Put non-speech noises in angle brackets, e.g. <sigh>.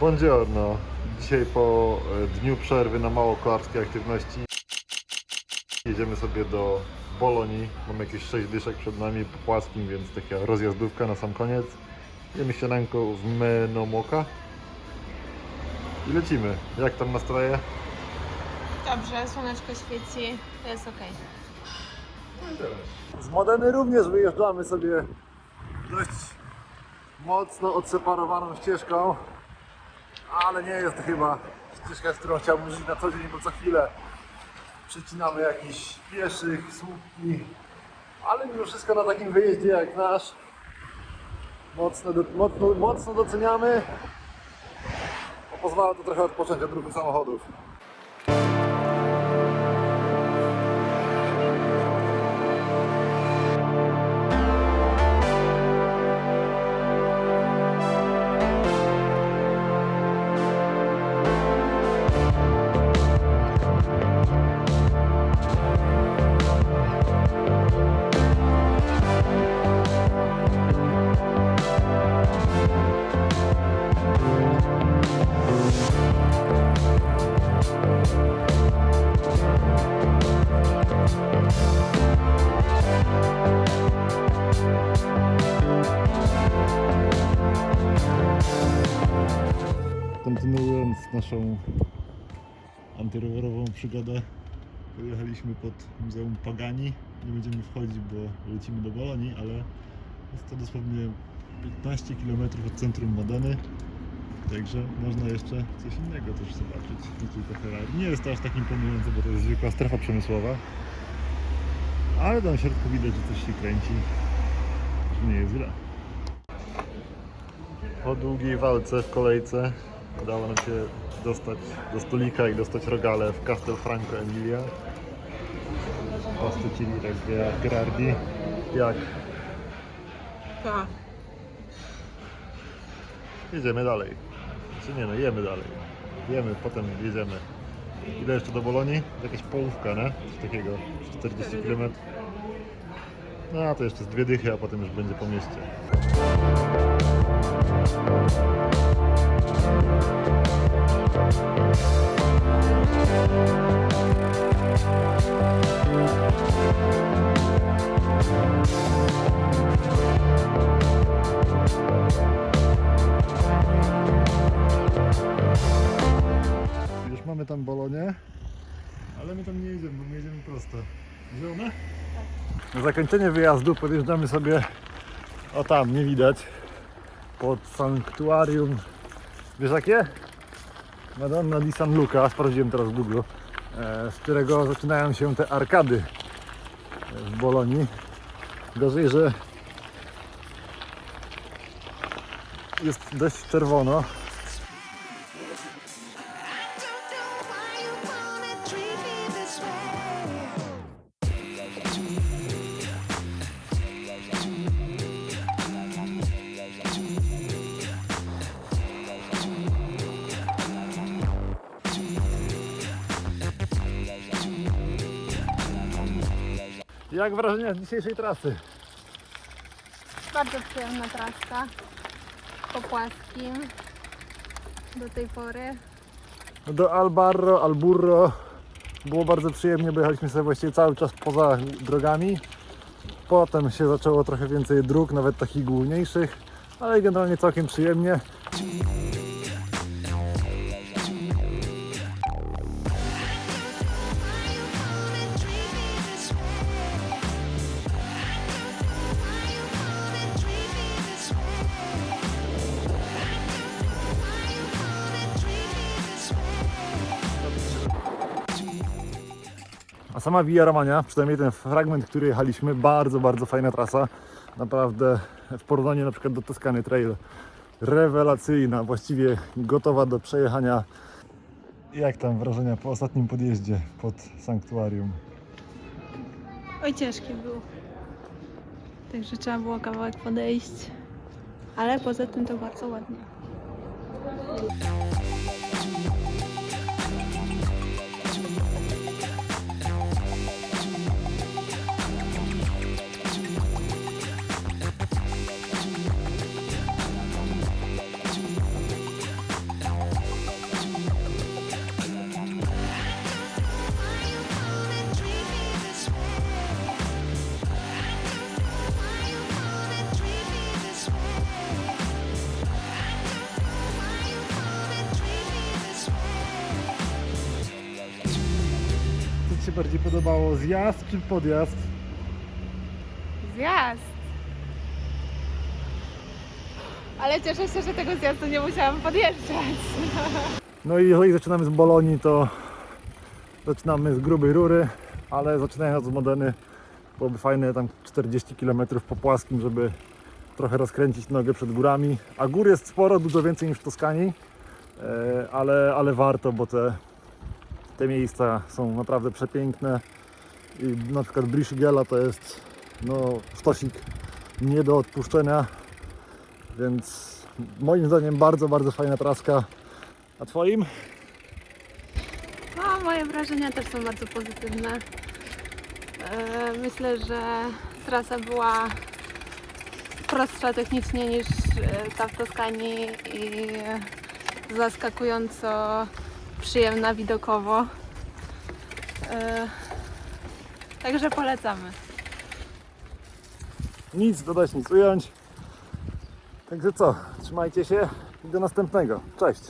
Buongiorno. Dzisiaj po e, dniu przerwy na mało kolarskiej aktywności jedziemy sobie do Bolonii. Mamy jakieś 6 dyszek przed nami po płaskim, więc taka rozjazdówka na sam koniec. Jemy śniadanko w Menomoka i lecimy. Jak tam nastroje? Dobrze, słoneczko świeci, to jest ok. Z Modeny również wyjeżdżamy sobie dość mocno odseparowaną ścieżką, ale nie jest to chyba ścieżka, z którą chciałbym żyć na co dzień, bo co chwilę przecinamy jakichś pieszych, słupki, ale mimo wszystko na takim wyjeździe jak nasz mocno, do, mocno, mocno doceniamy, bo pozwala to trochę odpocząć od ruchu samochodów. Naszą antyrowerową przygodę, pojechaliśmy pod Muzeum Pagani. Nie będziemy wchodzić, bo lecimy do Bolonii, ale jest to dosłownie 15 km od centrum Modeny. Także można jeszcze coś innego też zobaczyć, nie tylko Ferrari. Nie jest to aż tak imponujące, bo to jest zwykła strefa przemysłowa. Ale tam w środku widać, że coś się kręci. Nie jest źle. Po długiej walce w kolejce udało nam się dostać do stolika i dostać rogale w Castelfranco Emilia. Ostycili Gerardi. Jak? Tak. Jedziemy dalej. Czy nie no, jemy dalej. Jemy, potem jedziemy. Ile jeszcze do Bolonii? Jakaś połówka, nie? Coś takiego. 40 km. No to jeszcze z dwie dychy, a potem już będzie po mieście. Już mamy tam Bolonię, ale my tam nie jedziemy, bo my jedziemy prosto. Zielone? Na zakończenie wyjazdu podjeżdżamy sobie, o tam, nie widać, pod sanktuarium, wiesz jakie? Madonna di San Luca, sprawdziłem teraz w Google, e, z którego zaczynają się te arkady w Bolonii. Gorzej, że jest dość czerwono, Jak wrażenia z dzisiejszej trasy? Bardzo przyjemna traska. Po płaskim. Do tej pory. Do Albarro, Alburro było bardzo przyjemnie, bo jechaliśmy sobie właściwie cały czas poza drogami. Potem się zaczęło trochę więcej dróg, nawet takich główniejszych, ale generalnie całkiem przyjemnie. A sama Via Romagna, przynajmniej ten fragment, który jechaliśmy, bardzo, bardzo fajna trasa. Naprawdę w porównaniu na przykład do Toskany Trail rewelacyjna, właściwie gotowa do przejechania. Jak tam wrażenia po ostatnim podjeździe pod sanktuarium? Oj, ciężki był. Także trzeba było kawałek podejść. Ale poza tym to bardzo ładnie. Się bardziej podobało? Zjazd czy podjazd? Zjazd. Ale cieszę się, że tego zjazdu nie musiałam podjeżdżać. <laughs> No i jeżeli zaczynamy z Bolonii, to zaczynamy z grubej rury, ale zaczynając od Modeny byłoby fajne tam 40 km po płaskim, żeby trochę rozkręcić nogę przed górami. A gór jest sporo, dużo więcej niż w Toskanii, e, ale, ale warto, bo te, te miejsca są naprawdę przepiękne. I na przykład Briszygela to jest no, sztosik nie do odpuszczenia, więc moim zdaniem bardzo, bardzo fajna traska. A twoim? No, moje wrażenia też są bardzo pozytywne. E, Myślę, że trasa była prostsza technicznie niż e, ta w Toskanii i zaskakująco przyjemna widokowo. E, Także polecamy. Nic dodać, nic ująć. Także co, trzymajcie się i do następnego. Cześć!